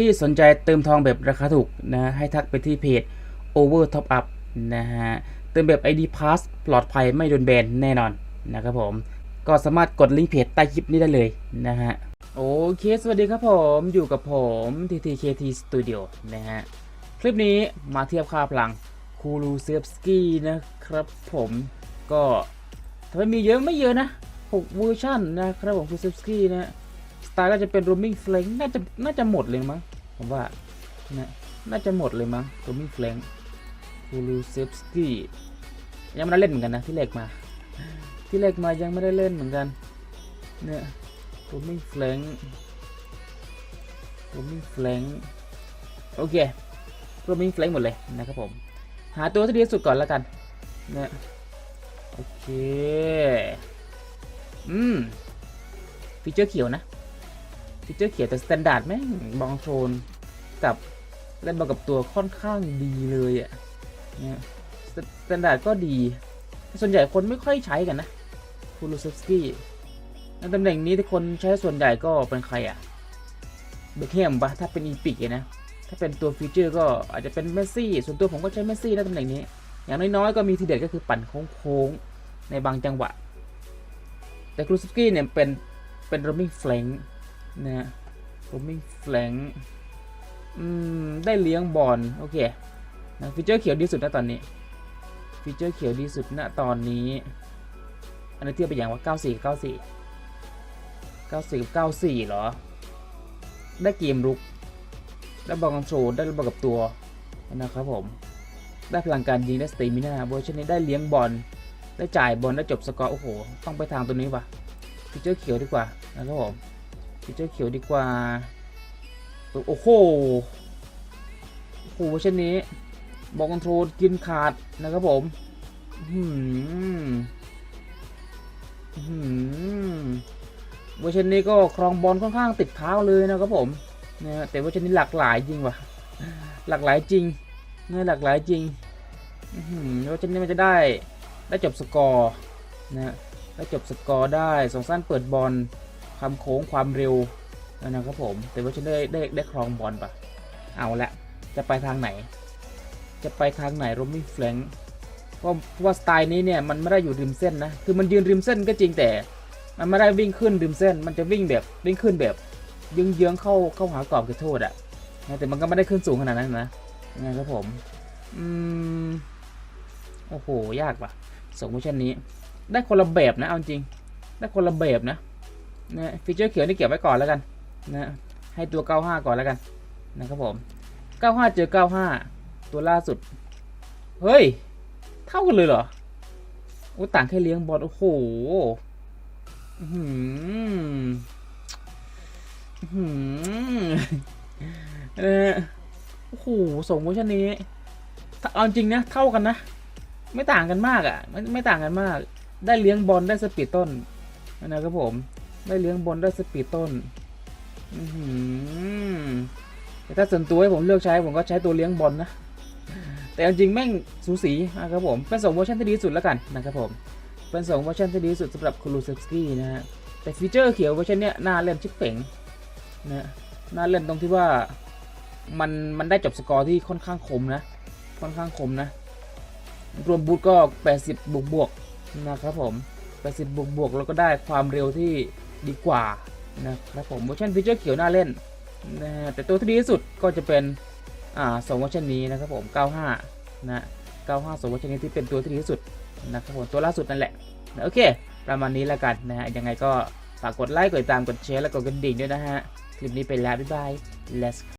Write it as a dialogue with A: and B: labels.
A: ที่สนใจเติมทองแบบราคาถูกนะให้ทักไปที่เพจ Over Top Up นะฮะเติมแบบ ID Pass ปลอดภัยไม่โดนแบนแน่นอนนะครับผมก็สามารถกดลิงก์เพจใต้คลิปนี้ได้เลยนะฮะโอเค สวัสดีครับผมอยู่กับผม TTKT Studio นะฮะคลิปนี้มาเทียบค่าพลังคูลูเซฟสกี้นะครับผมก็ทำไมมีเยอะไม่เยอะนะ 6 เวอร์ชันนะครับผมคูลูเซฟสกี้นะ ตล์ก็จะเป็น roaming flank น่าจะน่าจะหมดเลยมั้งผมว่านะน่าจะหมดเลยมั้ง roaming flank คูลูเซฟสกี้ยังไม่ได้เล่นเหมือนกันนะที่แรกมา ที่แรกมายังไม่ได้เล่นเหมือนกันเนี่ย roaming flank roaming flank โอเค roaming flank หมดเลยนะครับผมหาตัวที่ดีที่สุดก่อนแล้วกันเนี่ยโอเค อืมฟีเจอร์เขียวนะ ฟีเจอร์เขียวแต่สแตนดาร์ดแม่งบองโทนกับเล่นบอลกับตัวค่อนข้างดีเลยอะ่ะเนี่ยสแตนดาร์ดก็ดี ส่วนใหญ่คนไม่ค่อยใช้กันนะคูลูเซฟสกี้ในตำแหน่งนี้ที่คนใช้ส่วนใหญ่ก็เป็นใครอะ่ะเบคแฮมปะถ้าเป็นอีพิกนะ ถ้าเป็นตัวฟีเจอร์ก็อาจจะเป็นเมสซี่ ส่วนตัวผมก็ใช้เมสซี่ในตำแหน่งนี้ อย่างน้อยๆก็มีทีเด็ดก็คือปั่นโค้งๆในบางจังหวะ แต่ครูสกี้เนี่ยเป็นเป็น roaming flank นะฮะ roaming flank อืม ได้เลี้ยงบอลโอเคนะฟีเจอร์เขียวดีสุดนะตอนนี้ ฟีเจอร์เขียวดีสุดณตอนนี้ อันนี้เทียบไปอย่างว่า 94 94 94กับ94 เหรอ ได้เกมรุก ได้บอลคอนโทรลได้บอลกับตัวนะครับผม ได้พลังการยิงได้สเตมินาเวอร์ชันนี้ได้เลี้ยงบอล ได้จ่ายบอลได้จบสกอร์ โอ้โห ต้องไปทางตัวนี้ว่ะฟีเจอร์เขียวดีกว่านะครับผม ฟีเจอร์เขียวดีกว่า โอ้โห โอ้โหเวอร์ชันนี้บอลคอนโทรลกินขาดนะครับผมอื้อหืมเวอร์ชันนี้ก็ครองบอลค่อนข้างติดเท้าเลยนะครับผมเนี่ยแต่เวอร์ชันนี้หลากหลายจริงว่ะ หลากหลายจริงเนี่ยหลากหลายจริงเวอร์ชันนี้มันจะได้ได้จบสกอร์นะได้จบสกอร์ได้สองสั้นเปิดบอล ความโค้งความเร็วนะครับผมแต่ว่าฉันได้ได้ได้ครองบอลปะเอาละจะไปทางไหน จะไปทางไหนโรมิแฟลงเพราะเพราะว่าสไตล์นี้เนี่ยมันไม่ได้อยู่ริมเส้นนะคือมันยืนริมเส้นก็จริงแต่ มันไม่ได้วิ่งขึ้นริมเส้น มันจะวิ่งแบบวิ่งขึ้นแบบเยื้องๆเข้าเข้าหากรอบเขตโทษอะนะแต่มันก็ไม่ได้ขึ้นสูงขนาดนั้นนะนะครับผมอืมโอ้โหยากปะสองเวอร์ชันนี้ ได้คนละแบบนะเอาจริง ได้คนละแบบนะ นะฟีเจอร์เขียวนี่เก็บไว้ก่อนแล้วกันนะให้ตัว 95 ก่อนแล้วกันนะครับผม 95 เจอ 95 ตัวล่าสุด เฮ้ย เท่ากันเลยเหรอโอ้ต่างแค่เลี้ยงบอลโอ้โหอื้อหืมอื้อหือเออโอ้โหส่งเวอร์ชันนี้เอาจริงนะ เท่ากันนะ ไม่ต่างกันมากอะ่ะไม่ไม่ต่างกันมาก ได้เลี้ยงบอลได้สปีดต้นนะครับผม ได้เลี้ยงบอลได้สปีดต้นอื้อหือแต่ถ้าส่วนตัวให้ผมเลือกใช้ผมก็ใช้ตัวเลี้ยงบอลนะ แต่จริงแม่งสูสีนะครับผม เป็นสองเวอร์ชันที่ดีสุดแล้วกันนะครับผม เป็นสองเวอร์ชันที่ดีสุดสำหรับคูลูเซฟสกี้นะฮะ แต่ฟีเจอร์เขียวเวอร์ชันเนี้ยน่าเล่นชิบเป๋งนะน่าเล่นตรงที่ว่ามันมันได้จบสกอร์ที่ค่อนข้างคมนะ ค่อนข้างคมนะ รวมบูทก็ 80 บวกบวกนะครับผม 80 บวกบวกแล้วก็ได้ความเร็วที่ ดีกว่านะครับผมเวอร์ชันฟีเจอร์เขียวน่าเล่นนะฮะแต่ตัวที่ดีที่สุดก็จะเป็นอ่าสองเวอร์ชันนี้นะครับผม 95 นะ 95สองเวอร์ชันนี้ที่เป็นตัวที่ดีที่สุดนะครับผมตัวล่าสุดนั่นแหละนะโอเค ประมาณนี้แล้วกันนะฮะยังไงก็ฝากกดไลค์กดติดตามกดแชร์และกดกระดิ่งด้วยนะฮะ คลิปนี้ไปแล้วบ๊ายบาย let's